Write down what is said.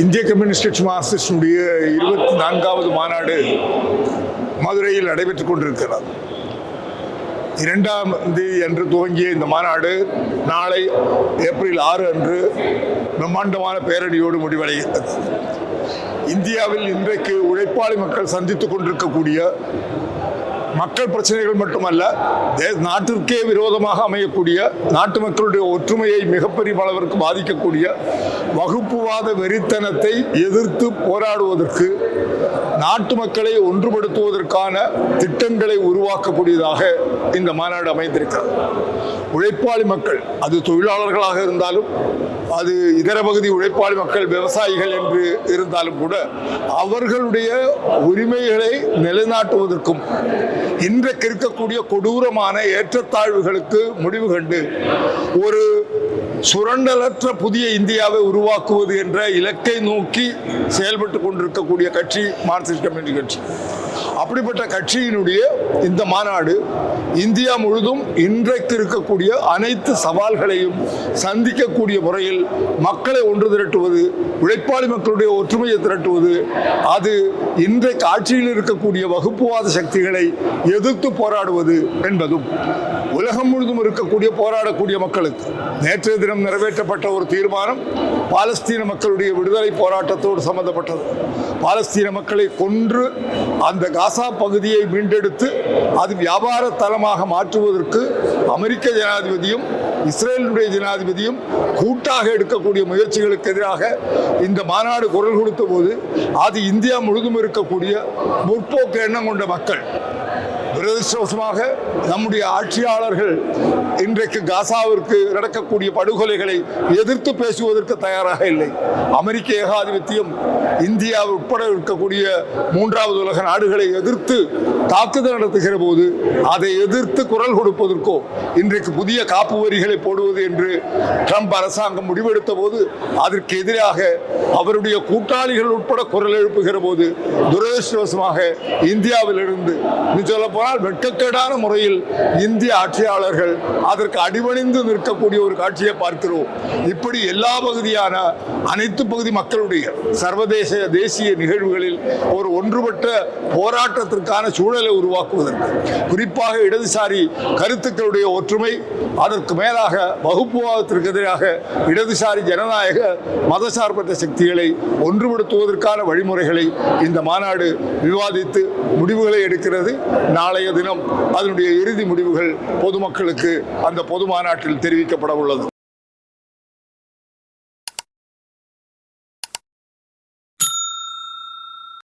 இந்திய கம்யூனிஸ்ட் கட்சி மார்க்சிஸ்டுடைய இருபத்தி நான்காவது மாநாடு மதுரையில் நடைபெற்றுக் கொண்டிருக்கிறது. இரண்டாம் தேதி அன்று துவங்கிய இந்த மாநாடு நாளை ஏப்ரல் ஆறு அன்று பிரம்மாண்டமான பேரணியோடு முடிவடைகிறது. இந்தியாவில் இன்றைக்கு உழைப்பாளி மக்கள் சந்தித்துக் கொண்டிருக்கக்கூடிய மக்கள் பிரச்சனைகள் மட்டுமல்ல தே- நாட்டிற்கே விரோதமாக அமையக்கூடிய நாட்டு மக்களுடைய ஒற்றுமையை மிகப்பெரிய அளவிற்கு பாதிக்கக்கூடிய வகுப்புவாத வெறித்தனத்தை எதிர்த்து போராடுவதற்கு நாட்டு மக்களை ஒன்றுபடுத்துவதற்கான திட்டங்களை உருவாக்கக்கூடியதாக இந்த மாநாடு அமைந்திருக்கிறது. உழைப்பாளி மக்கள் அது தொழிலாளர்களாக இருந்தாலும் அது இதர பகுதி உழைப்பாளி மக்கள் விவசாயிகள் என்று இருந்தாலும் கூட அவர்களுடைய உரிமைகளை நிலைநாட்டுவதற்கும் இன்றைக்கு இருக்கக்கூடிய கொடூரமான ஏற்றத்தாழ்வுகளுக்கு முடிவு கண்டு ஒரு சுரண்டலற்ற புதிய இந்தியாவை உருவாக்குவது என்ற இலக்கை நோக்கி செயல்பட்டு கொண்டிருக்கக்கூடிய கட்சி மார்க்சிஸ்ட் கம்யூனிஸ்ட் கட்சி. அப்படிப்பட்ட கட்சியினுடைய இந்த மாநாடு இந்தியா முழுதும் இன்றைக்கு இருக்கக்கூடிய அனைத்து சவால்களையும் சந்திக்கக்கூடிய முறையில் மக்களை ஒன்று திரட்டுவது உழைப்பாளி மக்களுடைய ஒற்றுமையை திரட்டுவது அது இன்றைக்கு ஆட்சியில் இருக்கக்கூடிய வகுப்புவாத சக்திகளை எதிர்த்து போராடுவது என்பதும். உலகம் முழுதும் இருக்கக்கூடிய போராடக்கூடிய மக்களுக்கு நேற்றைய தினம் நிறைவேற்றப்பட்ட ஒரு தீர்மானம் பாலஸ்தீன மக்களுடைய விடுதலை போராட்டத்தோடு சம்பந்தப்பட்டது. பாலஸ்தீன மக்களை கொன்று அந்த காசா பகுதியை மீண்டெடுத்து அது வியாபார தலமாக மாற்றுவதற்கு அமெரிக்க ஜனாதிபதியும் இஸ்ரேலுடைய ஜனாதிபதியும் கூட்டாக எடுக்கக்கூடிய முயற்சிகளுக்கு எதிராக இந்த மாநாடு குரல் கொடுத்த போது அது இந்தியா முழுதும் இருக்கக்கூடிய முற்போக்கு எண்ணம் கொண்ட மக்கள். துரதிருஷ்டவசமாக நம்முடைய ஆட்சியாளர்கள் இன்றைக்கு காசாவிற்கு நடக்கக்கூடிய படுகொலைகளை எதிர்த்து பேசுவதற்கு தயாராக இல்லை. அமெரிக்க ஏகாதிபத்தியம் இந்தியா உட்பட இருக்கக்கூடிய மூன்றாவது உலக நாடுகளை எதிர்த்து தாக்குதல் நடத்துகிற போது அதை எதிர்த்து குரல் கொடுப்பதற்கோ இன்றைக்கு புதிய காப்பு வரிகளை போடுவது என்று ட்ரம்ப் அரசாங்கம் முடிவெடுத்த போது அதற்கு எதிராக அவருடைய கூட்டாளிகள் உட்பட குரல் எழுப்புகிற போது துரதிருஷ்டவசமாக இந்தியாவிலிருந்து இன்னும் சொல்ல போனால் வெட்கக்கேடான முறையில் இந்திய ஆட்சியாளர்கள் அதற்கு அடிபணிந்து நிற்கக்கூடிய ஒரு காட்சியை பார்க்கிறோம். இப்படி எல்லா பகுதியான அனைத்து பகுதி மக்களுடைய சர்வதேச தேசிய நிகழ்வுகளில் ஒரு ஒன்றுபட்ட போராட்டத்திற்கான சூழலை உருவாக்குவதற்கு குறிப்பாக இடதுசாரி கருத்துக்களுடைய ஒற்றுமை அதற்கு மேலாக வகுப்புவாதத்திற்கு எதிராக இடதுசாரி ஜனநாயக மதசார்பற்ற சக்திகளை ஒன்றுபடுத்துவதற்கான வழிமுறைகளை இந்த மாநாடு விவாதித்து முடிவுகளை எடுக்கிறது. நாளை நாளைய தினம் அதனுடைய இறுதி முடிவுகள் பொதுமக்களுக்கு அந்த பொது மாநாட்டில் தெரிவிக்கப்பட உள்ளது.